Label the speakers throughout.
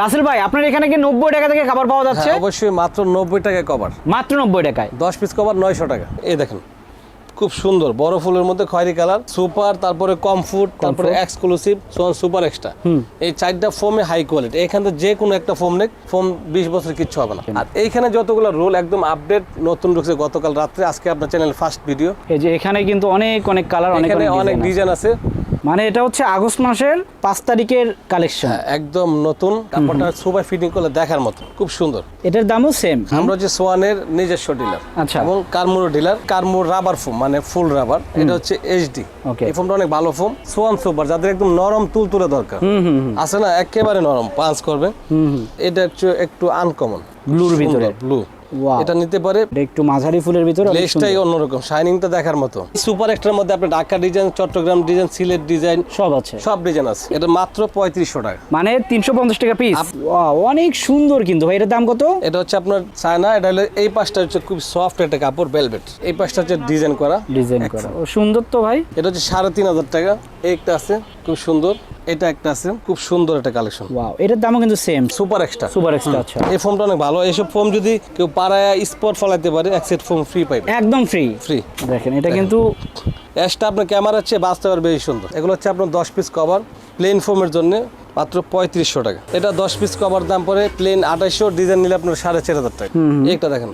Speaker 1: রাসেল ভাই আপনার এখানে কি নব্বই টাকা থেকে খাবার পাওয়া যাচ্ছে?
Speaker 2: হ্যাঁ, অবশ্যই মাত্র নব্বই টাকায় কভার
Speaker 1: মাত্র নব্বই টাকায়।
Speaker 2: দশ পিস কভার নয়শো টাকা। এই দেখেন খুব সুন্দর বড় ফুলের মধ্যে খয়েরি কালার সুপার তারপরে কমফুট তারপরে এক্সক্লুসিভ সুপার এক্সট্রা এই চারটা ফোমে হাই কোয়ালিটি এখানে যে কোনো একটা ফোম নেই ফোম বিশ বছর কিচ্ছু হবে না। আর এইখানে যতগুলো রোল একদম আপডেট নতুন ঢুকছে গতকাল রাত্রে আজকে আপনার চ্যানেল ফার্স্ট ভিডিও
Speaker 1: এই যে এখানে কিন্তু অনেক অনেক কালার অনেক
Speaker 2: এখানে
Speaker 1: অনেক।
Speaker 2: ডিজাইন আছে।
Speaker 1: মানে এটা হচ্ছে আগস্ট মাসের পাঁচ তারিখের কালেকশন
Speaker 2: হ্যাঁ, একদম নতুন। কাপড়টা সুপার ফিটিং করলে দেখার মতো। খুব সুন্দর।
Speaker 1: এটার দামও সেম
Speaker 2: আমরা হচ্ছে সোয়ানের নিজস্ব ডিলার
Speaker 1: আচ্ছা।
Speaker 2: এবং কারমুর ডিলার কারমুর রাবার ফোম মানে ফুল রাবার এটা হচ্ছে এইচডি. এই ফোমটা অনেক ভালো ফোম সোয়ান সুপার যাদের একদম নরম তুলতুলে দরকার। আছে না একেবারে নরম পাঁচ করবে। এটা একটু একটু আনকমন
Speaker 1: Blue-র ভিতরে।
Speaker 2: ব্লু. এটা নিতে পারে
Speaker 1: একটু মাঝারি ফুলের ভিতরে
Speaker 2: লেসটাই অন্যরকম শাইনিংটা দেখার মতো। সুপার একটার মধ্যে আপনি Dhaka design Chittagong design Sylhet design
Speaker 1: সব আছে।
Speaker 2: সব ডিজাইন আছে। এটা মাত্র পঁয়ত্রিশশো টাকা।
Speaker 1: মানে তিনশো পঞ্চাশ টাকা পিস অনেক সুন্দর কিন্তু ভাই এটার দাম কত?
Speaker 2: এটা হচ্ছে আপনার চায়না এটা হলো এই পাশটা হচ্ছে খুব সফট একটা কাপড় ভেলভেট এই পাশটা হচ্ছে ডিজাইন করা।
Speaker 1: ডিজাইন করা। ও সুন্দর তো ভাই।
Speaker 2: এটা হচ্ছে সাড়ে তিন হাজার টাকা। একটা আছে খুব সুন্দর। এটা একটা আছে খুব সুন্দর একটা কালেকশন
Speaker 1: ওয়াও এটার দামও কিন্তু same
Speaker 2: super extra
Speaker 1: super extra আচ্ছা।
Speaker 2: এই ফোমটা অনেক ভালো। এইসব ফোম যদি কেউ পাড়ায় স্পট ফলাইতে পারে এক সেট ফোম ফ্রি পাইবে।
Speaker 1: একদম ফ্রি
Speaker 2: ফ্রি
Speaker 1: দেখেন এটা কিন্তু
Speaker 2: অ্যাশটা আপনার ক্যামেরার চেয়ে বাস্তবে আর বেশি সুন্দর। এগুলো হচ্ছে আপনার দশ পিস কভার প্লেন ফোমের জন্য মাত্র পঁয়ত্রিশশো টাকা। এটা দশ পিস কভার দাম পড়ে প্লেন আঠাইশশো ডিজাইন নিলে আপনার সাড়ে চার হাজার টাকা। একটা দেখেন।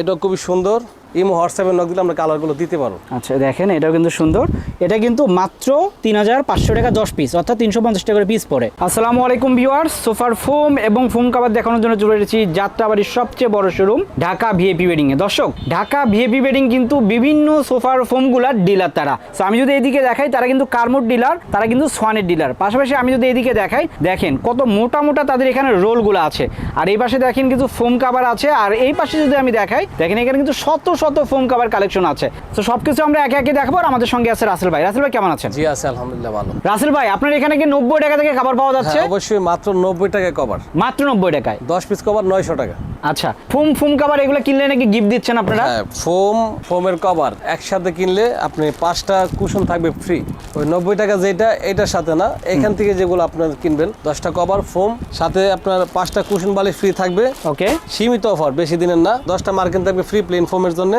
Speaker 2: এটা খুবই সুন্দর। ইমো হোয়াটসঅ্যাপে নক দিলে আমরা কালারগুলো দিতে পারব।
Speaker 1: আচ্ছা দেখেন, এটাও কিন্তু সুন্দর। এটা কিন্তু মাত্র তিন হাজার পাঁচশো টাকা দশ পিস অর্থাৎ তিনশো পঞ্চাশ টাকা করে পিস পড়ে। আসসালামু আলাইকুম ভিউয়ার্স সোফার ফোম এবং ফোম কাভার দেখানোর জন্য চলে এসেছি যাত্রাবাড়ির সবচেয়ে বড় শোরুম ঢাকা ভিএপি বেডিং এ। দর্শক, ঢাকা ভিএপি বেডিং কিন্তু বিভিন্ন সোফার ফোমগুলার ডিলার তারা। আমি যদি এদিকে দেখাই, তারা কিন্তু কার্মোড ডিলার তারা কিন্তু সোয়ানের ডিলার পাশাপাশি আমি যদি এদিকে দেখাই, দেখেন, কত মোটা মোটা তাদের এখানে রোলগুলো আছে। আর এই পাশে দেখেন কিন্তু ফোম কাভার আছে। আর এই পাশে যদি আমি দেখাই, দেখেন এখানে কিন্তু শত শত ফোম কাভার কালেকশন আছে। তো সবকিছু আমরা একে একে দেখাবো আর আমাদের সঙ্গে আছে রাসেল ভাই। রাসেল ভাই কেমন আছেন?
Speaker 2: জি আছে আলহামদুলিল্লাহ ভালো।
Speaker 1: রাসেল ভাই আপনার এখানে কি নব্বই টাকা থেকে খাবার পাওয়া যাচ্ছে?
Speaker 2: হ্যাঁ, অবশ্যই মাত্র নব্বই টাকায় কভার
Speaker 1: মাত্র নব্বই টাকায়?
Speaker 2: দশ পিস কভার নয়শো টাকা।
Speaker 1: আচ্ছা ফোম ফোম কভার এগুলো কিনলে নাকি গিফট দিচ্ছেন আপনারা?
Speaker 2: হ্যাঁ ফোম ফোমের কভার একসাথে কিনলে আপনি পাঁচটা কুশন থাকবে ফ্রি ওই নব্বই টাকা যেটা এটার সাথে না এখান থেকে যেগুলো আপনার কিনবেন দশটা কভার ফোম সাথে আপনার পাঁচটা কুশন বালি ফ্রি থাকবে।
Speaker 1: ওকে
Speaker 2: সীমিত অফার বেশি দিনের না দশটা মার্কিন থাকবে ফ্রি প্লেন ফোমের জন্য।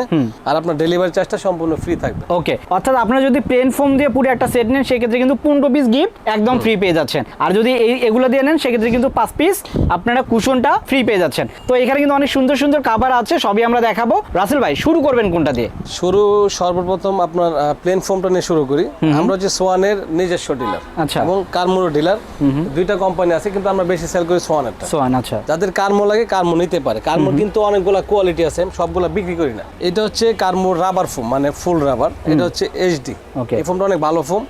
Speaker 2: আর আপনার ডেলিভারি চার্জটা সম্পূর্ণ ফ্রি থাকবে।
Speaker 1: ওকে অর্থাৎ আপনারা যদি প্লেন ফোম দিয়ে পুরো একটা সেট নেন সেক্ষেত্রে কিন্তু পনেরো পিস গিফট একদম ফ্রি পেয়ে যাচ্ছেন। আর যদি এই এগুলো দিয়ে নেন সেক্ষেত্রে কিন্তু পাঁচ পিস আপনারা কুশনটা ফ্রি পেয়ে যাচ্ছেন। তো এখানে কিন্তু অনেক সুন্দর সুন্দর কাভার আছে সবই আমরা দেখাবো। রাসেল ভাই শুরু করবেন কোনটা দিয়ে?
Speaker 2: শুরু সর্বপ্রথম আপনার প্লেন ফোমটা নিয়ে শুরু করি। আমরা হচ্ছে সোয়ানের নিজস্ব ডিলার
Speaker 1: আচ্ছা।
Speaker 2: এবং কারমোর ডিলার দুইটা কোম্পানি আছে কিন্তু আমরা বেশি সেল করি সোয়ানেরটা।
Speaker 1: সোয়ান আচ্ছা।
Speaker 2: যাদের কারমো লাগে কার্মো নিতে পারে। কার্মোর কিন্তু অনেকগুলো কোয়ালিটি আছে সবগুলো বিক্রি করি না। এটা হচ্ছে কার্মোর রাবার ফোম মানে ফুল রাবার। এটা হচ্ছে এইচডি
Speaker 1: ওকে।
Speaker 2: এই ফোমটা অনেক ভালো ফোম।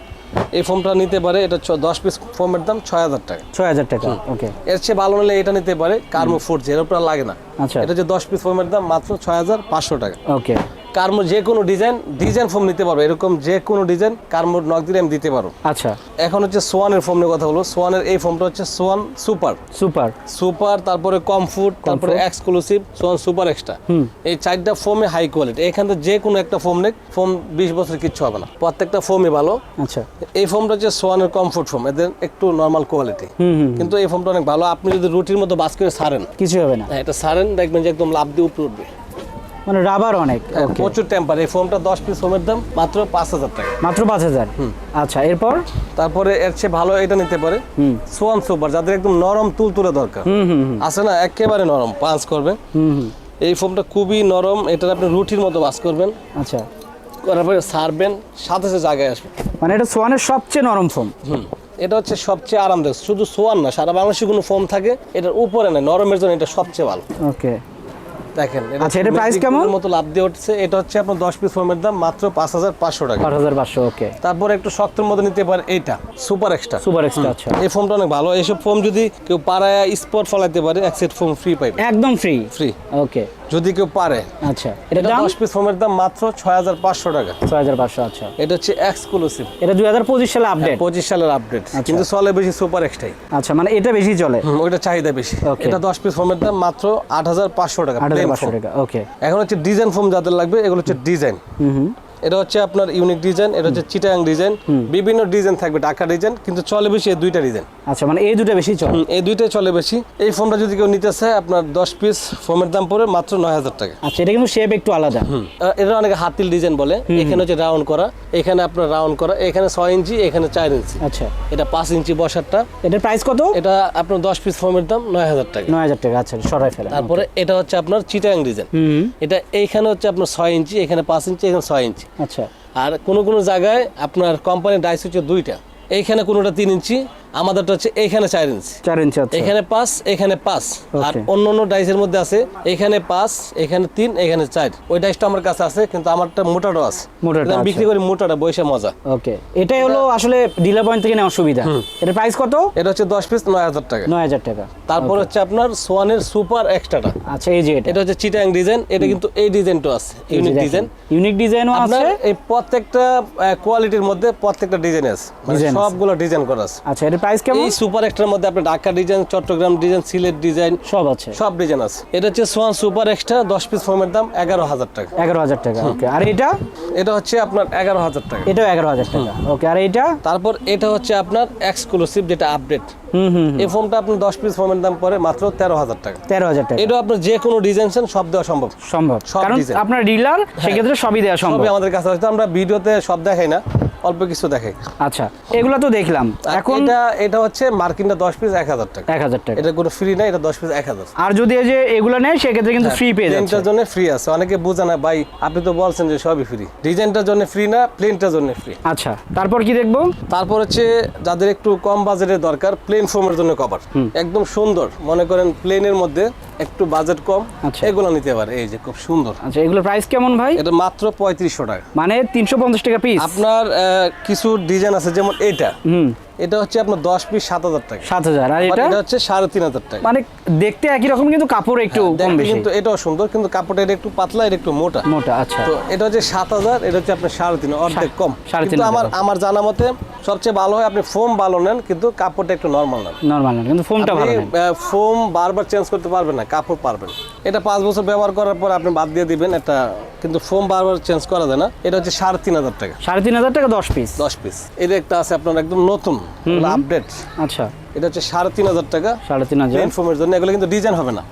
Speaker 2: এই ফোমটা নিতে পারে এটা হচ্ছে দশ পিস ফোমের দাম ছয় হাজার টাকা।
Speaker 1: ছয় হাজার টাকা ওকে।
Speaker 2: এর চেয়ে ভালো নিলে এটা নিতে পারে কার্মো ফোর জি এর উপর লাগে না।
Speaker 1: আচ্ছা।
Speaker 2: এটা যে দশ পিস ফোমের দাম মাত্র ছয় হাজার পাঁচশো টাকা।
Speaker 1: ওকে।
Speaker 2: কার্মো যে কোনো ডিজাইন ডিজাইন ফোম নিতে পারব। এরকম যে কোনো ডিজাইন কার্মোর নক দিলে আমি দিতে পারব
Speaker 1: আচ্ছা।
Speaker 2: এখন হচ্ছে সোয়ানের ফোম নিয়ে কথা বলব। সোয়ানের এই ফোমটা হচ্ছে সোয়ান সুপার।
Speaker 1: সুপার।
Speaker 2: সুপার তারপরে কমফুট তারপরে এক্সক্লুসিভ সোয়ান সুপার এক্সট্রা এই চারটা ফোমে হাই কোয়ালিটি এখান থেকে যে কোনো একটা ফোম নেক। ফোম বিশ বছর কিচ্ছু হবে না। প্রত্যেকটা ফোমই ভালো।
Speaker 1: আচ্ছা।
Speaker 2: এই ফোমটা হচ্ছে সোয়ানের কমফোর্ট ফোম এদের একটু নর্মাল কোয়ালিটি কিন্তু এই ফোমটা অনেক ভালো। আপনি যদি রুটির মতো বাস করে সারেন
Speaker 1: কিছু হবে না।
Speaker 2: হ্যাঁ, এটা সারেন দেখবেন যে একদম লাভ দিয়ে উপরে উঠবে।
Speaker 1: মানে রাবার অনেক।
Speaker 2: প্রচুর টেম্পার এই ফোমটা দশ পিস ফোমের দাম মাত্র পাঁচ হাজার টাকা।
Speaker 1: মাত্র পাঁচ হাজার? আচ্ছা এরপর?
Speaker 2: তারপরে এর চেয়ে ভালো এটা নিতে পারে সোয়ান সুপার যাদের একদম নরম তুলতুলে দরকার। আছে না? একেবারে নরম পাঁচ করবে।
Speaker 1: হুম হুম।
Speaker 2: এই ফোমটা খুবই নরম এটা আপনি রুটির মতো বাস করবেন।
Speaker 1: আচ্ছা।
Speaker 2: করার পরে সারবেন সাথে সাথে জায়গায় আসবে।
Speaker 1: মানে এটা সোয়ানের সবচেয়ে নরম ফোম
Speaker 2: হুম। এটা হচ্ছে সবচেয়ে আরামদায়ক শুধু সোয়ান না সারা বাংলাদেশে কোনো ফোম থাকে এটার উপরে না নরমের জন্য এটা সবচেয়ে ভালো।
Speaker 1: ওকে
Speaker 2: দেখেন
Speaker 1: আচ্ছা, এটার price কেমন?
Speaker 2: মতো লাভ দিয়ে উঠছে। এটা হচ্ছে আপনার দশ পিস ফোমের দাম মাত্র পাঁচ হাজার পাঁচশো টাকা।
Speaker 1: পাঁচ হাজার পাঁচশো ওকে
Speaker 2: তারপর একটু শক্তের মধ্যে নিতে পারে এটা সুপার এক্সট্রা
Speaker 1: সুপার এক্সট্রা আচ্ছা।
Speaker 2: এই ফোমটা অনেক ভালো। এইসব ফোম যদি কেউ পাড়ায় স্পট ফলাইতে পারে এক সেট ফোম ফ্রি পাইবে।
Speaker 1: একদম ফ্রি
Speaker 2: ফ্রি
Speaker 1: ওকে
Speaker 2: যদি কেউ পারে।
Speaker 1: আচ্ছা। এটা
Speaker 2: এটা
Speaker 1: দাম?
Speaker 2: দশ পিস ফোমের দাম মাত্র ছয় হাজার পাঁচশো টাকা।
Speaker 1: ছয় হাজার পাঁচশো আচ্ছা।
Speaker 2: এটা হচ্ছে এক্সক্লুসিভ
Speaker 1: এটা দুই হাজার পঁচিশ সালে আপডেট
Speaker 2: পঁচিশ সালের আপডেট কিন্তু চলে বেশি সুপার এক্সটাই
Speaker 1: আচ্ছা মানে এটা বেশি চলে?
Speaker 2: ওইটা চাহিদা বেশি। এটা দশ পিস ফোমের দাম মাত্র আট হাজার পাঁচশো টাকা
Speaker 1: আট হাজার
Speaker 2: plain
Speaker 1: পাঁচশো
Speaker 2: foam।
Speaker 1: টাকা ওকে
Speaker 2: এখন হচ্ছে ডিজাইন ফোম যাদের লাগবে এগুলো হচ্ছে ডিজাইন এটা হচ্ছে আপনার ইউনিক ডিজাইন এটা হচ্ছে চিটাং ডিজাইন বিভিন্ন ডিজাইন থাকবে ঢাকা ডিজাইন কিন্তু চলে বেশি এই দুইটা ডিজাইন
Speaker 1: আচ্ছা মানে এই দুটো বেশি চলে?
Speaker 2: এই দুইটাই চলে বেশি। এই ফোনটা যদি কেউ নিতে চায় আপনার দশ পিস ফোমের দাম পড়ে মাত্র নয় হাজার টাকা।
Speaker 1: আচ্ছা এটা কিন্তু শেপ একটু আলাদা।
Speaker 2: এটা অনেকে হাতিল ডিজাইন বলে। এখানে হচ্ছে রাউন্ড করা এখানে আপনার রাউন্ড করা এখানে ছয় ইঞ্চি এখানে চার ইঞ্চি।
Speaker 1: আচ্ছা।
Speaker 2: এটা পাঁচ ইঞ্চি বসারটা।
Speaker 1: এটার প্রাইস কত?
Speaker 2: এটা আপনার দশ পিস ফোমের দাম নয় হাজার টাকা।
Speaker 1: নয় হাজার টাকা আচ্ছা সরাই ফেলেন
Speaker 2: তারপরে এটা হচ্ছে আপনার চিটাং ডিজাইন
Speaker 1: হুম।
Speaker 2: এটা এইখানে হচ্ছে আপনার ছয় ইঞ্চি এখানে পাঁচ ইঞ্চি এখানে ছয় ইঞ্চি।
Speaker 1: আচ্ছা।
Speaker 2: আর কোনো কোনো জায়গায় আপনার কোম্পানির ডাইস হচ্ছে দুইটা। এইখানে কোনোটা তিন ইঞ্চি আমাদেরটা হচ্ছে এইখানে চার ইঞ্চি।
Speaker 1: চার ইঞ্চি আচ্ছা।
Speaker 2: এখানে পাঁচ এখানে পাঁচ। আর অন্য অন্য ডাইসের মধ্যে আছে এখানে পাঁচ এখানে তিন এখানে চার। ওই ডাইসটা আমার কাছে আছে কিন্তু আমারটা মোটাটাও আছে।
Speaker 1: মোটাটা।
Speaker 2: বিক্রি করি মোটাটা বৈশা মজা।
Speaker 1: ওকে। এটাই হলো আসলে ডিলার পয়েন্ট থেকে নেওয়ার সুবিধা। এটার প্রাইস কত?
Speaker 2: এটা হচ্ছে দশ পিস নয় হাজার টাকা।
Speaker 1: নয় হাজার টাকা।
Speaker 2: তারপর হচ্ছে আপনার সোয়ানের সুপার এক্সট্রাটা
Speaker 1: আচ্ছা এই যে এটা।
Speaker 2: এটা হচ্ছে চিটাং ডিজাইন এটা কিন্তু এই ডিজাইনটা আছে ইউনিক ডিজাইন
Speaker 1: ইউনিক ডিজাইনও আছে।
Speaker 2: এই প্রত্যেকটা কোয়ালিটির মধ্যে প্রত্যেকটা ডিজাইন আছে। মানে
Speaker 1: আছে।
Speaker 2: সবগুলো ডিজাইন করা আছে।
Speaker 1: আচ্ছা এটার প্রাইস কেমন?
Speaker 2: এই সুপার এক্সট্রার মধ্যে আপনার Dhaka design Chittagong design Sylhet design
Speaker 1: সব আছে।
Speaker 2: সব ডিজাইন আছে। এটা হচ্ছে সোয়ান সুপার এক্সট্রা দশ পিস ফর্মের দাম এগারো হাজার টাকা।
Speaker 1: এগারো হাজার টাকা ওকে আর এটা?
Speaker 2: এটা হচ্ছে আপনার এগারো হাজার টাকা।
Speaker 1: এটাও এগারো হাজার টাকা ওকে আর এইটা
Speaker 2: তারপর এটা হচ্ছে আপনার এক্সক্লুসিভ যেটা আপডেট এই ফোনটা আপনার দশ পিস দাম পড়ে মাত্র তেরো হাজার টাকা।
Speaker 1: তেরো হাজার টাকা।
Speaker 2: এটা আপনার যে কোনো ডিজাইন সব দেওয়া সম্ভব।
Speaker 1: সম্ভব। কারণ আপনার ডিলার সেক্ষেত্রে সবই দেওয়া সম্ভব।
Speaker 2: আমাদের কাছে আমরা ভিডিওতে সব দেখাই না অল্প কিছু দেখে
Speaker 1: আচ্ছা এগুলো তো দেখলাম। এখন
Speaker 2: এটা হচ্ছে মার্কিনটা দশ পিস এক হাজার টাকা।
Speaker 1: এক হাজার টাকা।
Speaker 2: এটা কোনো ফ্রি না এটা দশ পিস এক হাজার।
Speaker 1: আর যদি এই যে এগুলো নেয় সেক্ষেত্রে কিন্তু ফ্রি পেয়ে যাচ্ছে।
Speaker 2: প্লেনটার জন্য ফ্রি আছে। অনেকে বোঝে না ভাই আপনি তো বলছেন যে সবই ফ্রি ডিজাইনটার জন্য ফ্রি না প্লেনটার জন্য ফ্রি
Speaker 1: আচ্ছা তারপর কি দেখব?
Speaker 2: তারপর হচ্ছে যাদের একটু কম বাজেটের দরকার প্লেন ফোমের জন্য কভার একদম সুন্দর মনে করেন প্লেনের মধ্যে একটু বাজেট কম
Speaker 1: আচ্ছা।
Speaker 2: এগুলো নিতে পারে। এই যে খুব সুন্দর।
Speaker 1: আচ্ছা এগুলোর প্রাইস কেমন ভাই?
Speaker 2: এটা মাত্র পঁয়ত্রিশশো টাকা।
Speaker 1: মানে তিনশো পঞ্চাশ টাকা পিস
Speaker 2: আপনার কিছু ডিজাইন আছে যেমন এটা।
Speaker 1: হুম।
Speaker 2: এটা হচ্ছে আপনার দশ পিস সাত হাজার টাকা।
Speaker 1: সাত হাজার। আর এটা?
Speaker 2: এটা হচ্ছে সাড়ে তিন হাজার টাকা।
Speaker 1: মানে দেখতে একই রকম কিন্তু কাপড় একটু কম বেশি।
Speaker 2: কিন্তু এটাও সুন্দর কিন্তু কাপড়টা এটা একটু পাতলা এটা একটু মোটা।
Speaker 1: মোটা আচ্ছা।
Speaker 2: তো এটা হচ্ছে সাত হাজার এটা হচ্ছে আপনার সাড়ে তিন অর্ধেক কম।
Speaker 1: সাড়ে তিন
Speaker 2: কিন্তু আমার আমার জানা মতে সবচেয়ে ভালো হয় আপনি ফোম ভালো নেন কিন্তু কাপড়টা একটু নর্মাল নেন।
Speaker 1: নর্মাল নেন কিন্তু ফোমটা ভালো
Speaker 2: ফোম বারবার চেঞ্জ করতে পারবেন না কাপড় পারবেন। এটা পাঁচ বছর ব্যবহার করার পর আপনি বাদ দিয়ে দিবেন এটা কিন্তু ফোম বারবার চেঞ্জ করা যায় না। এটা হচ্ছে সাড়ে তিন হাজার টাকা।
Speaker 1: সাড়ে তিন হাজার টাকা দশ পিস
Speaker 2: দশ পিস এটা একটা আছে আপনার একদম নতুন আপডেট
Speaker 1: আচ্ছা।
Speaker 2: এটা হচ্ছে সাড়ে তিন হাজার টাকা।
Speaker 1: সাড়ে তিন হাজার।
Speaker 2: ফোমের জন্য এগুলো কিন্তু ডিজাইন হবে না।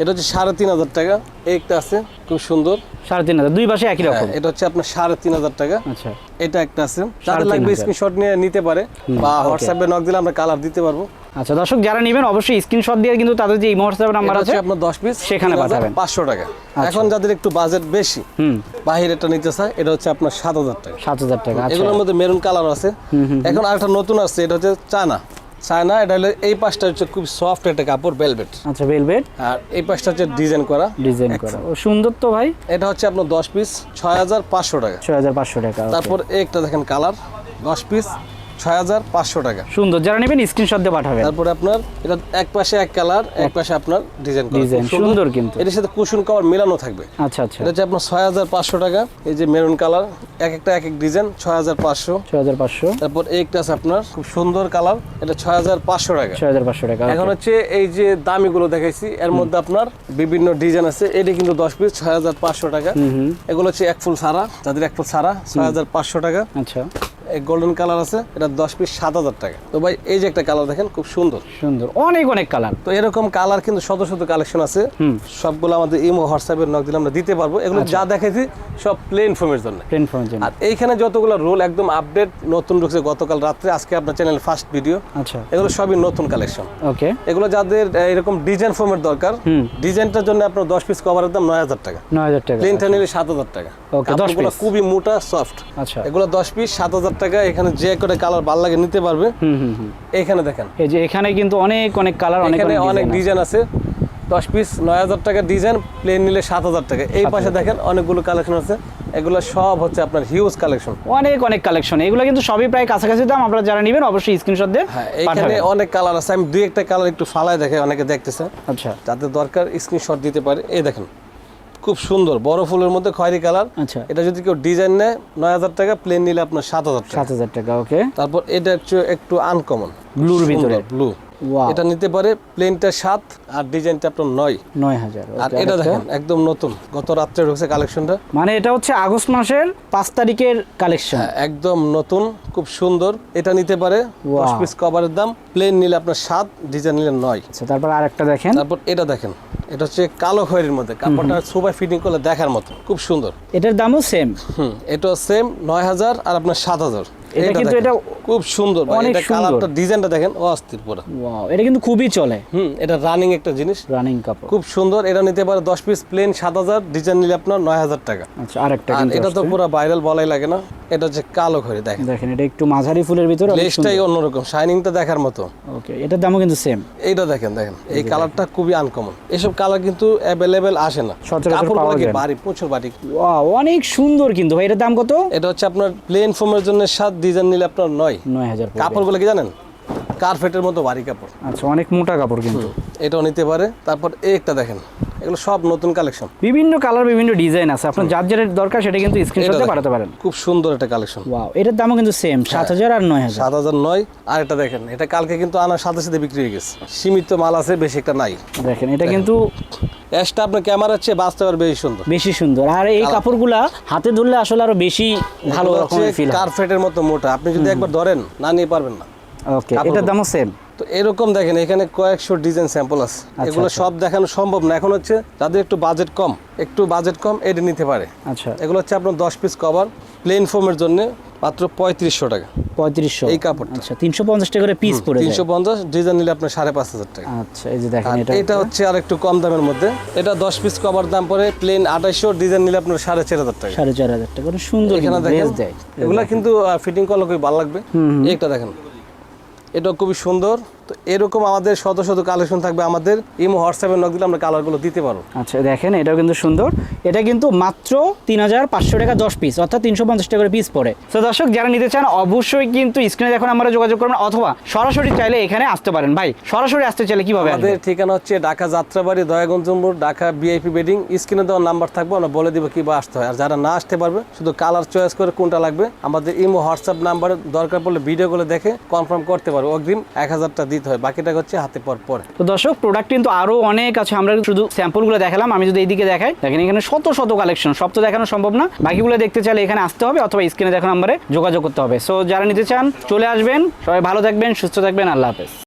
Speaker 2: এটা হচ্ছে সাড়ে তিন হাজার টাকা। একটা আছে খুব সুন্দর।
Speaker 1: সাড়ে তিন হাজার দুই পাশে একই
Speaker 2: হ্যাঁ,
Speaker 1: রকম
Speaker 2: এটা হচ্ছে আপনার সাড়ে তিন হাজার টাকা।
Speaker 1: আচ্ছা।
Speaker 2: এটা একটা আছে। লাগবে স্ক্রিনশট নিয়ে নিতে পারে বা হোয়াটসঅ্যাপে নক দিলে আমরা কালার দিতে পারব।
Speaker 1: আচ্ছা দর্শক যারা নেবেন অবশ্যই স্ক্রিনশট দিয়ে কিন্তু তাদের যে হোয়াটসঅ্যাপ নাম্বার আছে
Speaker 2: আপনার দশ পিস
Speaker 1: সেখানে পাঠাবেন। আচ্ছা।
Speaker 2: পাঁচশো টাকা। এখন যাদের একটু বাজেট বেশি
Speaker 1: হুম।
Speaker 2: বাহিরেটা নিতে চায় এটা হচ্ছে আপনার সাত হাজার টাকা।
Speaker 1: সাত হাজার টাকা আচ্ছা।
Speaker 2: এগুলোর মধ্যে মেরুন কালার আছে। এখন আরেকটা নতুন আছে এটা হচ্ছে চায়না। চায়না এটা হলো এই পাশটা হচ্ছে খুব সফট একটা কাপড় ভেলভেট
Speaker 1: আচ্ছা ভেলভেট
Speaker 2: আর এই পাশটা হচ্ছে ডিজাইন করা।
Speaker 1: ডিজাইন করা। ও সুন্দর তো ভাই?
Speaker 2: এটা হচ্ছে আপনার দশ পিস ছয় হাজার পাঁচশো টাকা।
Speaker 1: ছয় হাজার পাঁচশো টাকা
Speaker 2: তারপর একটা দেখেন কালার দশ পিস ছয় হাজার পাঁচশো টাকা।
Speaker 1: সুন্দর। যারা নেবেন স্ক্রিনশট দিয়ে পাঠাবেন।
Speaker 2: তারপরে আপনার এটা এক পাশে এক কালার এক পাশে আপনার ডিজাইন
Speaker 1: সুন্দর। কিন্তু।
Speaker 2: এটার সাথে কুশন কভার মেলানো থাকবে।
Speaker 1: আচ্ছা আচ্ছা।
Speaker 2: এটা হচ্ছে আপনার ছয় হাজার পাঁচশো টাকা এই যে মেরুন কালার এক একটা এক এক ডিজাইন ছয় হাজার পাঁচশো।
Speaker 1: ছয় হাজার পাঁচশো।
Speaker 2: তারপর একটা আছে আপনার খুব সুন্দর কালার এটা ছয় হাজার পাঁচশো টাকা।
Speaker 1: ছয় হাজার পাঁচশো টাকা
Speaker 2: এখন হচ্ছে এই যে দামিগুলো দেখাইছি এর মধ্যে আপনার বিভিন্ন ডিজাইন আছে এটি কিন্তু দশ পিস ছয় হাজার পাঁচশো টাকা। এগুলো হচ্ছে এক ফুল সারা যাদের এক ফুল সারা ছয় হাজার পাঁচশো টাকা।
Speaker 1: আচ্ছা।
Speaker 2: গোল্ডেন কালার আছে এটা দশ পিস সাত হাজার টাকা। তো ভাই এই যে একটা কালার দেখেন খুব সুন্দর।
Speaker 1: সুন্দর অনেক অনেক কালার
Speaker 2: তো এরকম কালার কিন্তু শত শত কালেকশন আছে। সবগুলো আমাদের ইমো হোয়াটসঅ্যাপে নক দিলে আমরা দিতে পারব। এগুলো
Speaker 1: আচ্ছা।
Speaker 2: যা দেখাইছি সব প্লেন ফোমের জন্য।
Speaker 1: প্লেন ফোনের জন্য।
Speaker 2: আর এইখানে যতগুলো রোল একদম আপডেট নতুন ঢুকছে গতকাল রাত্রে আজকে আপনার চ্যানেল ফার্স্ট ভিডিও
Speaker 1: আচ্ছা।
Speaker 2: এগুলো সবই নতুন কালেকশন
Speaker 1: ওকে।
Speaker 2: এগুলো যাদের এরকম ডিজাইন ফোমের দরকার ডিজাইনটার জন্য আপনার দশ পিস কভারের দাম নয় হাজার টাকা।
Speaker 1: নয় হাজার টাকা।
Speaker 2: প্লেনটা নিলে সাত হাজার টাকা।
Speaker 1: 10
Speaker 2: কাপড়গুলো খুবই মোটা সফট
Speaker 1: আচ্ছা।
Speaker 2: এগুলো দশ পিস সাত হাজার টাকা এখানে যে করে কালার ভালো লাগে নিতে পারবে। এখানে দেখেন।
Speaker 1: এই যে এখানে কিন্তু অনেক অনেক কালার অনেক
Speaker 2: এখানে
Speaker 1: অনেক ডিজাইন
Speaker 2: আছে। দশ পিস নয় হাজার টাকা ডিজাইন প্লেন নিলে সাত হাজার টাকা। এই পাশে দেখেন অনেকগুলো কালেকশন আছে। এগুলো সব হচ্ছে আপনার হিউজ কালেকশন
Speaker 1: অনেক অনেক কালেকশন এগুলো কিন্তু সবই প্রায় কাছাকাছি দাম। আপনারা যারা নেবেন অবশ্যই স্ক্রিনশট দিয়ে
Speaker 2: হ্যাঁ এইখানে অনেক কালার আছে। আমি দুই একটা কালার একটু ফালায় দেখে অনেকে দেখতেছে।
Speaker 1: আচ্ছা।
Speaker 2: যাদের দরকার স্ক্রিনশট দিতে পারে। এই দেখেন। খুব সুন্দর বড় ফুলের মধ্যে খয়েরি কালার।
Speaker 1: আচ্ছা।
Speaker 2: এটা যদি কেউ ডিজাইন নেয় নয় হাজার টাকা প্লেন নিলে আপনার সাত হাজার টাকা।
Speaker 1: সাত হাজার টাকা ওকে
Speaker 2: তারপর এটা একটু একটু আনকমন
Speaker 1: ব্লুর ভিতরে।
Speaker 2: ব্লু. এটা নিতে পারে প্লেনটা সাত আর ডিজাইনটা আপনার নয়।
Speaker 1: নয় হাজার
Speaker 2: আর এটা দেখেন একদম নতুন। গত রাত্রে ঢুকছে কালেকশনটা।
Speaker 1: মানে এটা হচ্ছে আগস্ট মাসের পাঁচ তারিখের কালেকশন।
Speaker 2: একদম নতুন খুব সুন্দর। এটা নিতে পারে দশ পিস কভারের দাম। প্লেন নিলে আপনার সাত ডিজাইন নিলে নয়।
Speaker 1: আচ্ছা তারপর আরেকটা দেখেন।
Speaker 2: তারপর এটা দেখেন এটা হচ্ছে কালো খয়েরির মধ্যে। কাপড়টা সুপার ফিটিং করলে দেখার মতো খুব সুন্দর।
Speaker 1: এটার দামও সেম
Speaker 2: হুম এটা সেম নয় হাজার আর আপনার সাত হাজার।
Speaker 1: এটা কিন্তু এটা-
Speaker 2: খুব সুন্দর এটা কালারটা ডিজাইনটা দেখেন অস্থির পুরো।
Speaker 1: ওয়াও এটা কিন্তু খুবই চলে।
Speaker 2: হুম এটা রানিং একটা জিনিস।
Speaker 1: রানিং কাপড়।
Speaker 2: খুব সুন্দর এটা নিতে পারে দশ পিস প্লেন সাত হাজার ডিজাইন নিলে আপনার নয় হাজার টাকা।
Speaker 1: আচ্ছা আরেকটা কিন্তু
Speaker 2: এটা তো পুরো ভাইরাল বলাই লাগে না এটা হচ্ছে কালো দেখেন।
Speaker 1: দেখেন এটা একটু মাঝারি ফুলের ভিতরে
Speaker 2: লেসটাই অন্যরকম শাইনিংটা দেখার মতো।
Speaker 1: ওকে এটার দামও কিন্তু সেম
Speaker 2: এইটা দেখেন দেখেন এই কালারটা খুবই আনকমন এসব কালার কিন্তু অ্যাভেলেবেল আসে না।
Speaker 1: সচরাচর
Speaker 2: কাপড়গুলো
Speaker 1: পাওয়া
Speaker 2: কি
Speaker 1: যায় না।
Speaker 2: ভারী প্রচুর ভারী
Speaker 1: ওয়াও অনেক সুন্দর কিন্তু ভাই এটার দাম কত?
Speaker 2: এটা হচ্ছে আপনার প্লেন ফোমের জন্য সাত ডিজাইন নিলে আপনার নয়।
Speaker 1: নয় হাজার
Speaker 2: কাপড়গুলো কি জানেন? কার্পেটের মতো ভারী কাপড়।
Speaker 1: আচ্ছা অনেক মোটা কাপড় কিন্তু।
Speaker 2: এটাও নিতে পারে। তারপর এই একটা দেখেন। এগুলো সব নতুন কালেকশন।
Speaker 1: বিভিন্ন কালার বিভিন্ন ডিজাইন আছে। আপনার যার দরকার সেটা কিন্তু স্ক্রিনশটে পাঠাতে পারেন।
Speaker 2: খুব সুন্দর একটা কালেকশন।
Speaker 1: ওয়াও এটার দামও কিন্তু সেম সাত হাজার আর নয় হাজার।
Speaker 2: সাত হাজার নয় আর এটা দেখেন এটা কালকে কিন্তু আনার সাথে সাথে বিক্রি হয়ে গেছে। সীমিত মাল আছে বেশি একটা নাই।
Speaker 1: দেখেন এটা কিন্তু
Speaker 2: অ্যাশটা আপনার ক্যামেরার চেয়ে বাস্তবে আর বেশি সুন্দর।
Speaker 1: বেশি সুন্দর। আর এই কাপড়গুলা হাতে ধরলে আসলে আরও বেশি ভালো রকমের ফিল
Speaker 2: কার্পেটের মতো মোটা। আপনি যদি একবার ধরেন না নিয়ে পারবেন না।
Speaker 1: ওকে এটার দামও সেম
Speaker 2: তো এরকম দেখেন এখানে কয়েকশো ডিজাইন স্যাম্পল আছে। এগুলো
Speaker 1: আচ্ছা।
Speaker 2: সব দেখানো সম্ভব না। এখন হচ্ছে যাদের একটু বাজেট কম একটু বাজেট কম এটা নিতে পারে।
Speaker 1: আচ্ছা।
Speaker 2: এগুলো হচ্ছে আপনার দশ পিস কভার প্লেন ফোমের জন্য মাত্র পঁয়ত্রিশশো টাকা।
Speaker 1: পঁয়ত্রিশশো।
Speaker 2: এই কাপড়টা।
Speaker 1: আচ্ছা তিনশো পঞ্চাশ টাকা করে পিস পড়ে
Speaker 2: তিনশো পঞ্চাশ ডিজাইন নিলে আপনার সাড়ে পাঁচ হাজার টাকা।
Speaker 1: আচ্ছা এই যে দেখেন এটা
Speaker 2: এটা হচ্ছে। আর একটু কম দামের মধ্যে। এটা দশ পিস কভার দাম পড়ে প্লেন আঠাইশশো ডিজাইন নিলে আপনার সাড়ে চার হাজার টাকা।
Speaker 1: সাড়ে চার হাজার টাকা সুন্দর
Speaker 2: এখানে দেখেন এগুলা কিন্তু ফিটিং করলে খুবই ভালো লাগবে। এইটা দেখেন। এটা খুবই সুন্দর। তো এরকম আমাদের শত শত কালেকশন থাকবে আমাদের। ইমো হোয়াটসঅ্যাপে নক দিলে আমরা কালারগুলো দিতে পারব।
Speaker 1: আচ্ছা দেখেন এটাও কিন্তু সুন্দর। এটা কিন্তু মাত্র তিন হাজার পাঁচশো টাকা দশ পিস অর্থাৎ তিনশো পঞ্চাশ টাকা করে পিস পড়ে। তো দর্শক যারা নিতে চান অবশ্যই কিন্তু স্ক্রিনে দেখুন আমরা যোগাযোগ করবেন অথবা সরাসরি চাইলে এখানে আসতে পারেন। ভাই সরাসরি আসতে চাইলে কীভাবে
Speaker 2: আমাদের ঠিকানা হচ্ছে ঢাকা যাত্রাবাড়ি দয়াগঞ্জ মোড় ঢাকা বিআইপি বেডিং স্ক্রিনে দেওয়ার নাম্বার থাকবে আমরা বলে দিব কিবা আসতে হয়। আর যারা না আসতে পারবে শুধু কালার চয়েস করে কোনটা লাগবে আমাদের ইমো হোয়াটসঅ্যাপ নাম্বার দরকার পড়লে ভিডিও করে দেখে কনফার্ম করতে পারব। অগ্রিম এক হাজারটা দিতে হয় বাকি টাকা হচ্ছে হাতে পর পর।
Speaker 1: তো দর্শক প্রোডাক্ট কিন্তু আরও অনেক আছে, আমরা শুধু স্যাম্পলগুলো দেখালাম, আমি যদি এইদিকে দেখাই, দেখেন এখানে শত শত কালেকশন সব তো দেখানো সম্ভব না। বাকিগুলো দেখতে চাইলে এখানে আসতে হবে, অথবা স্ক্রিনে দেখো নাম্বারে যোগাযোগ করতে হবে। সো যারা নিতে চান, চলে আসবেন, সবাই ভালো থাকবেন, সুস্থ থাকবেন, আল্লাহ হাফেজ।